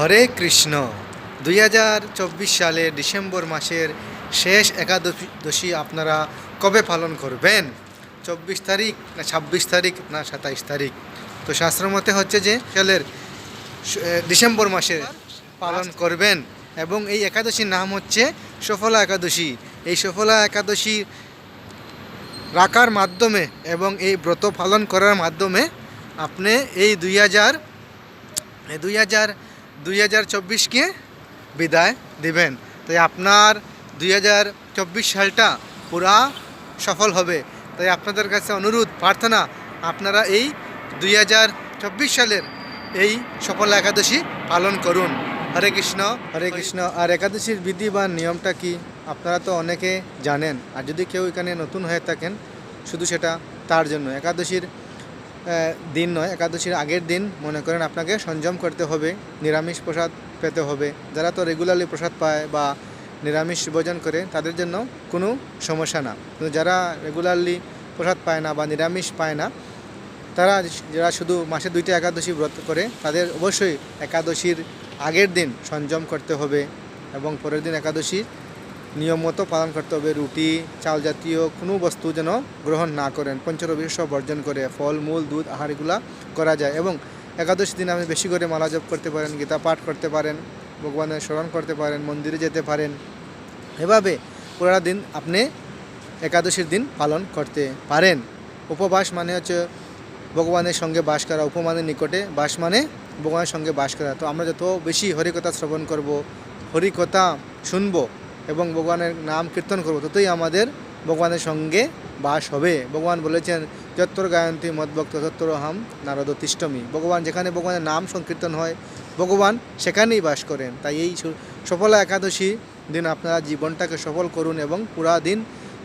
হরে কৃষ্ণ। দুই হাজার চব্বিশ সালের ডিসেম্বর মাসের শেষ একাদশী আপনারা কবে পালন করবেন? চব্বিশ তারিখ না ছাব্বিশ তারিখ না সাতাইশ তারিখ। তো শাস্ত্র মতে হচ্ছে যে, সালের ডিসেম্বর মাসে পালন করবেন এবং এই একাদশীর নাম হচ্ছে সফলা একাদশী। এই সফলা একাদশী রাখার মাধ্যমে এবং এই ব্রত পালন করার মাধ্যমে আপনি এই দুই হাজার দুই হাজার দুই হাজার চব্বিশকে বিদায় দিবেন। তাই আপনার দুই হাজার চব্বিশ সালটা পুরা সফল হবে। তাই আপনাদের কাছে অনুরোধ, প্রার্থনা, আপনারা এই দুই হাজার চব্বিশ সালের এই সফল একাদশী পালন করুন। হরে কৃষ্ণ হরে কৃষ্ণ। আর একাদশীর বিধি বা নিয়মটা কি আপনারা তো অনেকে জানেন। আর যদি কেউ এখানে নতুন হয়ে থাকেন, শুধু সেটা তার জন্য। একাদশীর দিন নয়, একাদশীর আগের দিন মনে করেন আপনাকে সংযম করতে হবে, নিরামিষ প্রসাদ পেতে হবে। যারা তো রেগুলারলি প্রসাদ পায় বা নিরামিষ ভোজন করে, তাদের জন্য কোনো সমস্যা না। কিন্তু যারা রেগুলারলি প্রসাদ পায় না বা নিরামিষ পায় না, তারা যারা শুধু মাসে দুইটা একাদশী ব্রত করে, তাদের অবশ্যই একাদশীর আগের দিন সংযম করতে হবে এবং পরের দিন একাদশী নিয়ম মতো পালন করতে হবে। রুটি, চাল জাতীয় কোনো বস্তু যেন গ্রহণ না করেন। পঞ্চরবিশ বর্জন করে ফল, মূল, দুধ, আহার এগুলা করা যায় এবং একাদশী দিন আপনি বেশি করে মালা জপ করতে পারেন, গীতা পাঠ করতে পারেন, ভগবানের স্মরণ করতে পারেন, মন্দিরে যেতে পারেন। এভাবে পুরা দিন আপনি একাদশীর দিন পালন করতে পারেন। উপবাস মানে হচ্ছে ভগবানের সঙ্গে বাস করা, উপমানের নিকটে বাস মানে ভগবানের সঙ্গে বাস করা। তো আমরা যত বেশি হরিকথা শ্রবণ করব, হরিকথা শুনব এবং ভগবানের নাম কীর্তন করব, ততই আমাদের ভগবানের সঙ্গে বাস হবে। ভগবান বলেছেন, যত্তর গায়ন্তী মদভক্ত, তত্তর হাম নারদ তিষ্টমী ভগবান যেখানে ভগবানের নাম সংকীর্তন হয়, ভগবান সেখানেই বাস করেন। তাই এই সফলা একাদশী দিন আপনারা জীবনটাকে সফল করুন এবং পুরা দিন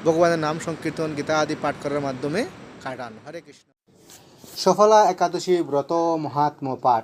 ভগবানের নাম সংকীর্তন, গীতা আদি পাঠ করার মাধ্যমে কাটান। হরে কৃষ্ণ। সফলা একাদশী ব্রত মহাত্ম পাঠ।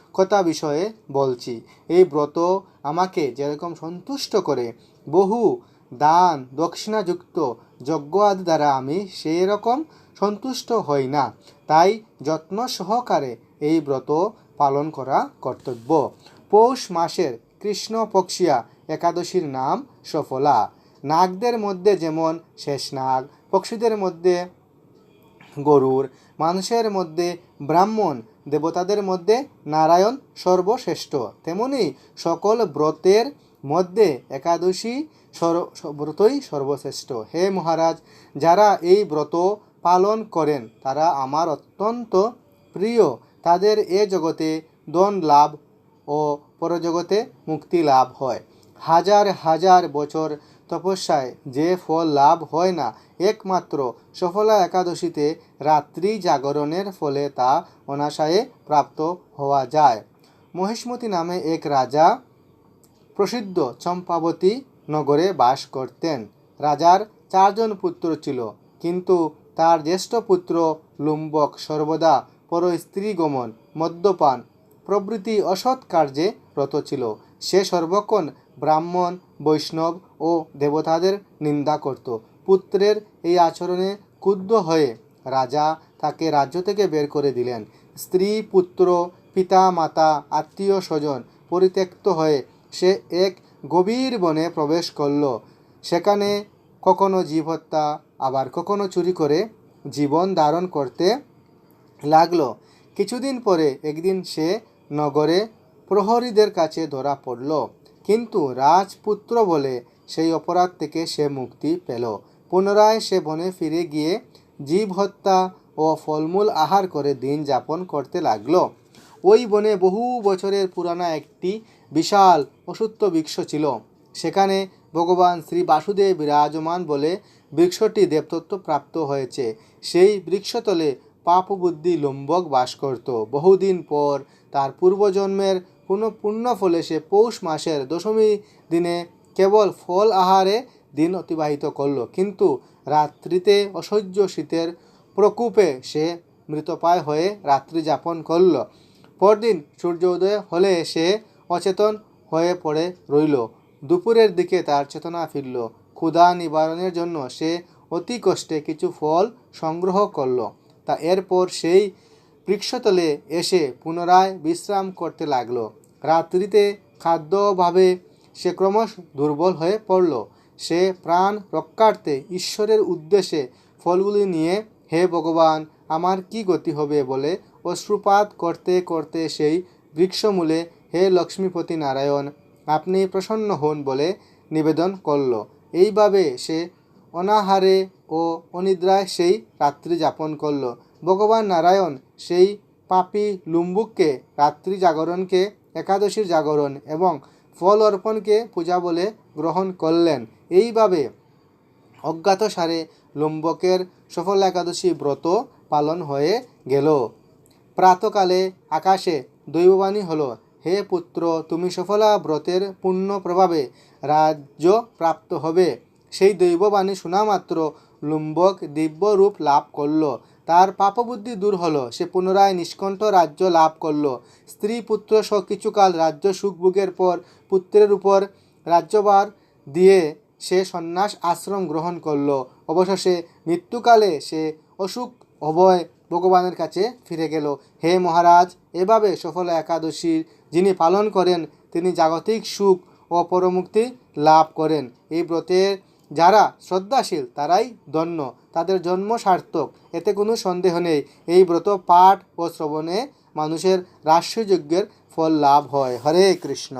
কথা বিষয়ে বলছি। এই ব্রত আমাকে যেরকম সন্তুষ্ট করে, বহু দান দক্ষিণাযুক্ত যজ্ঞ আদি দ্বারা আমি সেই রকম সন্তুষ্ট হই না। তাই যত্ন সহকারে এই ব্রত পালন করা কর্তব্য। পৌষ মাসের কৃষ্ণপক্ষিয়া একাদশীর নাম সফলা। নাগদের মধ্যে যেমন শেষ নাগ পক্ষীদের মধ্যে গরুর, মানুষের মধ্যে ব্রাহ্মণ দেবতাদের মধ্যে নারায়ণ সর্বশ্রেষ্ঠ। তেমনি সকল ব্রতের মধ্যে একাদশী ব্রতই সর্বশ্রেষ্ঠ। হে মহারাজ, যারা এই ব্রত পালন করেন, তারা আমার অত্যন্ত প্রিয়। তাদের এ জগতে দন লাভ ও পরজগতে মুক্তি লাভ হয়। হাজার হাজার বছর তপস্যায় যে ফল লাভ হয় না, একমাত্র সফলা একাদশীতে রাত্রি জাগরণের ফলে তা অনাশয়ে প্রাপ্ত হওয়া যায়। মহিষ্মতি নামে এক রাজা প্রসিদ্ধ চম্পাবতী নগরে বাস করতেন। রাজার চারজন পুত্র ছিল, কিন্তু তার জ্যেষ্ঠ পুত্র লুম্বক সর্বদা পর স্ত্রী গমন মদ্যপান, প্রভৃতি অসৎ কার্যে রত ছিল। সে সর্বক্ষণ ব্রাহ্মণ, বৈষ্ণব ও দেবতাদের নিন্দা করত। পুত্রের এই আচরণে ক্ষুব্ধ হয়ে রাজা তাকে রাজ্য থেকে বের করে দিলেন। স্ত্রী, পুত্র, পিতা, মাতা, আত্মীয়, স্বজন পরিত্যক্ত হয়ে সে এক গভীর বনে প্রবেশ করল। সেখানে কখনো জীব হত্যা, আবার কখনো চুরি করে জীবন ধারণ করতে লাগল। কিছুদিন পরে একদিন সে নগরে প্রহরীদের কাছে ধরা পড়ল। কিন্তু রাজপুত্র বলে সেই অপরাধ থেকে সে মুক্তি পেল। পুনরায় সে বনে ফিরে গিয়ে জীব হত্যা ও ফলমূল আহার করে দিন যাপন করতে লাগল। ওই বনে বহু বছরের পুরানা একটি বিশাল অসুত্ব বৃক্ষ ছিল। সেখানে ভগবান শ্রী বাসুদেব বিরাজমান বলে বৃক্ষটি দেবতত্ব প্রাপ্ত হয়েছে। সেই বৃক্ষতলে পাপ বুদ্ধি লম্বক বাস করত। বহুদিন পর তার পূর্বজন্মের কোনো পুণ্য ফলে সে পৌষ মাসের দশমী দিনে কেবল ফল আহারে দিন অতিবাহিত করল। কিন্তু রাত্রিতে অসহ্য শীতের প্রকোপে সে মৃতপ্রায় হয়ে রাত্রি যাপন করল। পরদিন সূর্যোদয় হলে সে অচেতন হয়ে পড়ে রইল। দুপুরের দিকে তার চেতনা ফিরল। ক্ষুধা নিবারণের জন্য সে অতি কষ্টে কিছু ফল সংগ্রহ করল। তা এরপর সেই বৃক্ষতলে এসে পুনরায় বিশ্রাম করতে লাগল। রাত্রিতে খাদ্য অভাবে সে ক্রমশ দুর্বল হয়ে পড়ল। সে প্রাণ রক্ষার্থে ঈশ্বরের উদ্দেশ্যে ফলগুলি নিয়ে, হে ভগবান, আমার কি গতি হবে? বলে অশ্রুপাত করতে করতে সেই বৃক্ষমূলে, হে লক্ষ্মীপতি নারায়ণ, আপনি প্রসন্ন হন বলে নিবেদন করল। এইভাবে সে অনাহারে ও অনিদ্রায় সেই রাত্রি যাপন করল। ভগবান নারায়ণ, সেই পাপি লুম্বুককে রাত্রি জাগরণকে একাদশীর জাগরণ এবং ফল অর্পণকে পূজা বলে গ্রহণ করলেন। এইভাবে অজ্ঞাতসারে লুম্বকের সফল একাদশী ব্রত পালন হয়ে গেল। প্রাতকালে আকাশে দৈববাণী হলো, হে পুত্র, তুমি সফলা ব্রতের পূর্ণ প্রভাবে রাজ্য প্রাপ্ত হবে। সেই দৈববাণী শোনা মাত্র লুম্বক দিব্য রূপ লাভ করল। তার পাপবুদ্ধি দূর হলো। সে পুনরায় নিষ্কণ্ঠ রাজ্য লাভ করল। স্ত্রী, পুত্র সহ কিছুকাল রাজ্য সুখভোগের পর পুত্রের উপর রাজ্যভার দিয়ে সে সন্ন্যাস আশ্রম গ্রহণ করল। অবশেষে মৃত্যুকালে সে অসুখ অভয় ভগবানের কাছে ফিরে গেল। হে মহারাজ, এভাবে সফল একাদশীর যিনি পালন করেন, তিনি জাগতিক সুখ ও পরমুক্তি লাভ করেন। এই ব্রতের যারা শ্রদ্ধাশীল, তারাই ধন্য, তাদের জন্ম সার্থক, এতে কোনো সন্দেহ নেই। এই ব্রত পাঠ ও শ্রবণে মানুষের রাষ্ট্রযজ্ঞের ফল লাভ হয়। হরে কৃষ্ণ।